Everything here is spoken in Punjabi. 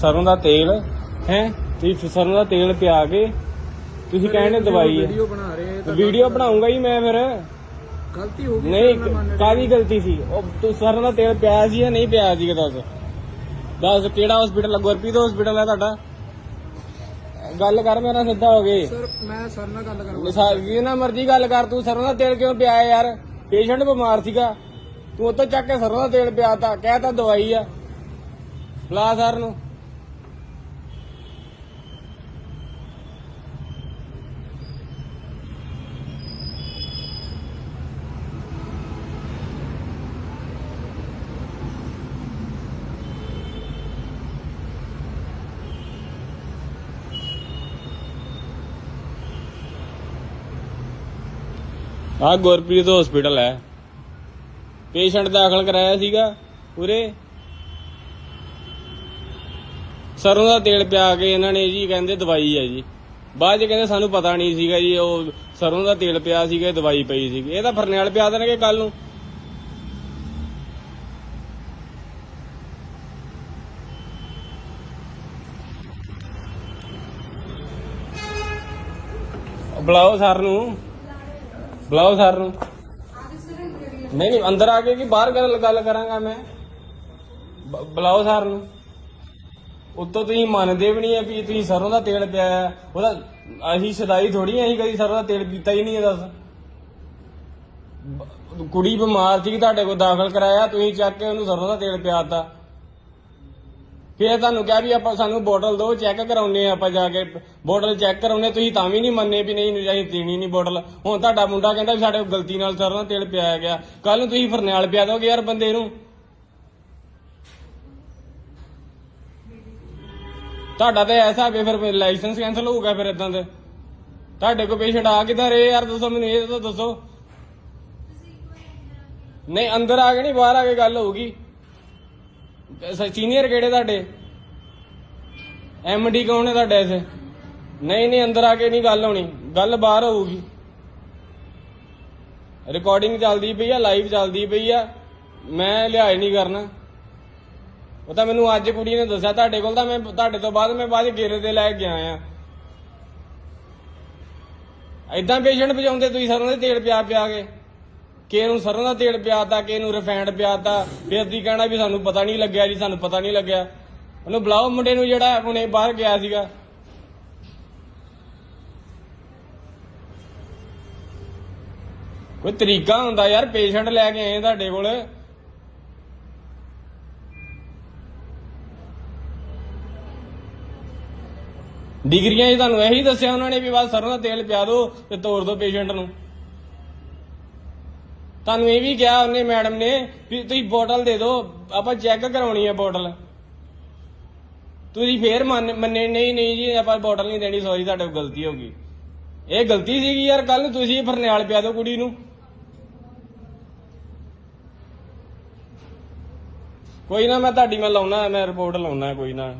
ਸਰੋਂ ਦਾ ਤੇਲ ਹੈ? ਤੁਸੀਂ ਸਰੋਂ ਦਾ ਤੇਲ ਪਿਆ ਕੇ ਤੁਸੀਂ ਕਹਿੰਦੇ ਦਵਾਈ ਹੈ। ਵੀਡੀਓ ਬਣਾ ਰਹੇ ਤਾਂ ਵੀਡੀਓ ਬਣਾਉਂਗਾ ਹੀ ਮੈਂ ਫਿਰ। ਗਲਤੀ ਹੋ ਗਈ ਨਹੀਂ। ਕਾਦੀ ਗਲਤੀ ਸੀ? ਉਹ ਤੂੰ ਸਰੋਂ ਦਾ ਤੇਲ ਪਿਆ ਸੀ ਜਾਂ ਨਹੀਂ ਪਿਆ ਸੀ ਦੱਸ? ਦੱਸ ਕਿਹੜਾ ਹਸਪੀਟਲ ਗੁਰਪ੍ਰੀਤ ਹਸਪੀਟਲ ਹੈ ਤੁਹਾਡਾ? ਗੱਲ ਕਰ ਮੇਰਾ ਸਿੱਧਾ ਹੋ ਗਏ ਸਰ ਮੈਂ ਸਰ ਨਾਲ ਗੱਲ ਕਰਾਂਗਾ। ਮਿਸਾਲ ਨਾ ਮਰਜ਼ੀ ਗੱਲ ਕਰ ਤੂੰ ਸਰੋਂ ਦਾ ਤੇਲ ਕਿਉਂ ਪਿਆ ਹੈ ਯਾਰ? ਪੇਸ਼ੈਂਟ ਬਿਮਾਰ ਸੀਗਾ। ਤੂੰ ਉੱਤੋਂ ਚੱਕ ਕੇ ਸਰੋਂ ਦਾ ਤੇਲ ਪਿਆਤਾ ਕਹਿਤਾ ਦਵਾਈ ਆ। ਲਾ ਸਰ ਨੂੰ। ਆ ਗੁਰਪ੍ਰੀਤ ਹਸਪੀਟਲ ਹੈ। ਪੇਸ਼ੈਂਟ ਦਾਖਲ ਕਰਾਇਆ ਸੀਗਾ ਉਰੇ ਸਰੋਂ ਦਾ ਤੇਲ ਪਿਆ ਕੇ ਇਹਨਾਂ ਨੇ ਜੀ ਕਹਿੰਦੇ ਦਵਾਈ ਹੈ ਜੀ। ਬਾਅਦ ਚ ਕਹਿੰਦੇ ਸਾਨੂੰ ਪਤਾ ਨਹੀਂ ਸੀਗਾ ਜੀ, ਉਹ ਸਰੋਂ ਦਾ ਤੇਲ ਪਿਆ ਸੀਗਾ, ਦਵਾਈ ਪਈ ਸੀਗੀ। ਇਹ ਤਾਂ ਫਰਨੈਲ ਪਿਆ ਦੇਣਗੇ ਕੱਲ ਨੂੰ। ਬੁਲਾਓ ਸਰ ਨੂੰ। ਬੁਲਾਓ ਸਰ ਨੂੰ। ਨਹੀਂ ਨਹੀਂ, ਅੰਦਰ ਆ ਕੇ ਕਿ ਬਾਹਰ ਗੱਲ ਗੱਲ ਕਰਾਂਗਾ ਮੈਂ। ਬ- ਬੁਲਾਓ ਸਰ ਨੂੰ। ਉੱਤੋਂ ਤੁਸੀਂ ਮੰਨਦੇ ਵੀ ਨਹੀਂ ਆ ਵੀ ਤੁਸੀਂ ਸਰੋਂ ਦਾ ਤੇਲ ਪਿਆ ਉਹਦਾ ਅਸੀਂ ਸਦਾਈ ਥੋੜੀ ਅਸੀਂ ਕਦੀ ਸਰੋਂ ਦਾ ਤੇਲ ਪੀਤਾ ਹੀ ਨਹੀਂ ਹੈ ਦੱਸ। ਬ- ਕੁੜੀ ਬਿਮਾਰ ਸੀ, ਤੁਹਾਡੇ ਕੋਲ ਦਾਖਲ ਕਰਾਇਆ, ਤੁਸੀਂ ਚੱਕ ਕੇ ਉਹਨੂੰ ਸਰੋਂ ਦਾ ਤੇਲ ਪਿਆਤਾ ਫਿਰ ਤੁਹਾਨੂੰ ਕਿਹਾ ਵੀ ਆਪਾਂ ਸਾਨੂੰ ਬੋਟਲ ਦਿਓ ਚੈੱਕ ਕਰਾਉਨੇ ਆ ਆਪਾਂ ਜਾ ਕੇ। ਬੋਟਲ ਚੈੱਕ ਕਰਾਉਨੇ ਤੁਸੀਂ ਤਾਂ ਵੀ ਨਹੀਂ ਮੰਨੇ ਵੀ ਨਹੀਂ, ਅਸੀਂ ਦੇਣੀ ਨਹੀਂ ਬੋਟਲ। ਹੁਣ ਤੁਹਾਡਾ ਮੁੰਡਾ ਕਹਿੰਦਾ ਵੀ ਸਾਡੇ ਕੋਲ ਗਲਤੀ ਨਾਲ ਸਰ ਦਾ ਤੇਲ ਪਿਆ ਗਿਆ। ਕੱਲ ਨੂੰ ਤੁਸੀਂ ਫਰਨੈਲ ਪਿਆ ਦੋਗੇ ਯਾਰ ਬੰਦੇ ਨੂੰ। ਤੁਹਾਡਾ ਤੇ ਐਸਾ ਵੀ ਫਿਰ ਲਾਇਸੈਂਸ ਕੈਨਸਲ ਹੋਊਗਾ ਫਿਰ ਇਦਾਂ ਦੇ ਤੁਹਾਡੇ ਕੋਲ ਪੇਸ਼ੈਂਟ ਆ ਕਿੱਧਰ ਏ ਯਾਰ? ਦੱਸੋ ਮੈਨੂੰ, ਇਹ ਤਾਂ ਦੱਸੋ। ਨਹੀਂ, ਅੰਦਰ ਆ ਕੇ ਨਹੀਂ, ਬਾਹਰ ਆ ਕੇ ਗੱਲ ਹੋਊਗੀ। ਸੀਨੀਅਰ ਕਿਹੜੇ ਤੁਹਾਡੇ? ਐਮਡੀ ਕੌਣ ਹੈ ਤੁਹਾਡੇ ਐਸੇ ਨਹੀਂ ਨਹੀਂ, ਅੰਦਰ ਆ ਕੇ ਨਹੀਂ ਗੱਲ ਹੋਣੀ। ਗੱਲ ਬਾਹਰ ਹੋਊਗੀ। ਰਿਕਾਰਡਿੰਗ ਚੱਲਦੀ ਪਈ ਆ ਲਾਈਵ ਚੱਲਦੀ ਪਈ ਆ। ਮੈਂ ਲਿਹਾਜ਼ ਨਹੀਂ ਕਰਨਾ। ਉਹ ਤਾਂ ਮੈਨੂੰ ਅੱਜ ਕੁੜੀ ਨੇ ਦੱਸਿਆ ਤੁਹਾਡੇ ਕੋਲ ਤਾਂ ਮੈਂ ਤੁਹਾਡੇ ਤੋਂ ਬਾਅਦ ਮੈਂ ਬਾਅਦ ਗੇਰੇ ਤੇ ਲੈ ਕੇ ਆਇਆ। ਆ ਐਦਾਂ ਪੇਸ਼ੈਂਟ ਭਜਾਉਂਦੇ ਤੁਸੀਂ ਸਰੋਂ ਦੇ ਤੇਲ ਪਿਆ ਪਿਆ ਕੇ। ਕਿ ਨੂੰ ਸਰੋਂ ਦਾ ਤੇਲ ਪਿਆਤਾ ਕਿ ਨੂੰ ਰਿਫਾਈਨਡ ਪਿਆਤਾ ਫਿਰ ਤੁਸੀਂ ਕਹਿਣਾ ਵੀ ਸਾਨੂੰ ਪਤਾ ਨਹੀਂ ਲੱਗਿਆ ਜੀ, ਸਾਨੂੰ ਪਤਾ ਨਹੀਂ ਲੱਗਿਆ। ਉਹਨੂੰ ਬੁਲਾਓ ਮੁੰਡੇ ਨੂੰ ਜਿਹੜਾ ਹੁਣੇ ਬਾਹਰ ਗਿਆ ਸੀਗਾ। ਕੋਈ ਤਰੀਕਾ ਹੁੰਦਾ ਯਾਰ ਪੇਸ਼ੈਂਟ ਲੈ ਕੇ ਆਏ ਤੁਹਾਡੇ ਕੋਲ। ਡਿਗਰੀਆਂ 'ਚ ਤੁਹਾਨੂੰ ਇਹੀ ਦੱਸਿਆ ਉਹਨਾਂ ਨੇ ਵੀ ਬਸ ਸਰੋਂ ਦਾ ਤੇਲ ਪਿਆ ਦਿਓ ਤੇ ਤੋਰ ਦਿਓ ਪੇਸ਼ੈਂਟ ਨੂੰ। ਤੁਹਾਨੂੰ ਇਹ ਵੀ ਕਿਹਾ ਉਹਨੇ ਮੈਡਮ ਨੇ ਵੀ ਤੁਸੀਂ ਬੋਟਲ ਦੇ ਦਿਓ, ਆਪਾਂ ਚੈੱਕ ਕਰਾਉਣੀ ਹੈ ਬੋਟਲ। ਤੁਸੀਂ ਫੇਰ ਮੰਨ- ਮੰਨੇ, ਨਹੀਂ ਨਹੀਂ ਜੀ, ਆਪਾਂ ਬੋਟਲ ਨਹੀਂ ਦੇਣੀ ਸੌਰੀ ਤੁਹਾਡੇ ਕੋਲ ਗਲਤੀ ਹੋ ਗਈ। ਇਹ ਗਲਤੀ ਸੀਗੀ ਯਾਰ ਕੱਲ ਨੂੰ ਤੁਸੀਂ ਫਰਨਿਆਲ ਪਿਆ ਦਿਓ ਕੁੜੀ ਨੂੰ। ਕੋਈ ਨਾ, ਮੈਂ ਤੁਹਾਡੀ ਮੈਂ ਲਾਉਣਾ, ਮੈਂ ਰਿਪੋਰਟ ਲਾਉਣਾ, ਕੋਈ ਨਾ।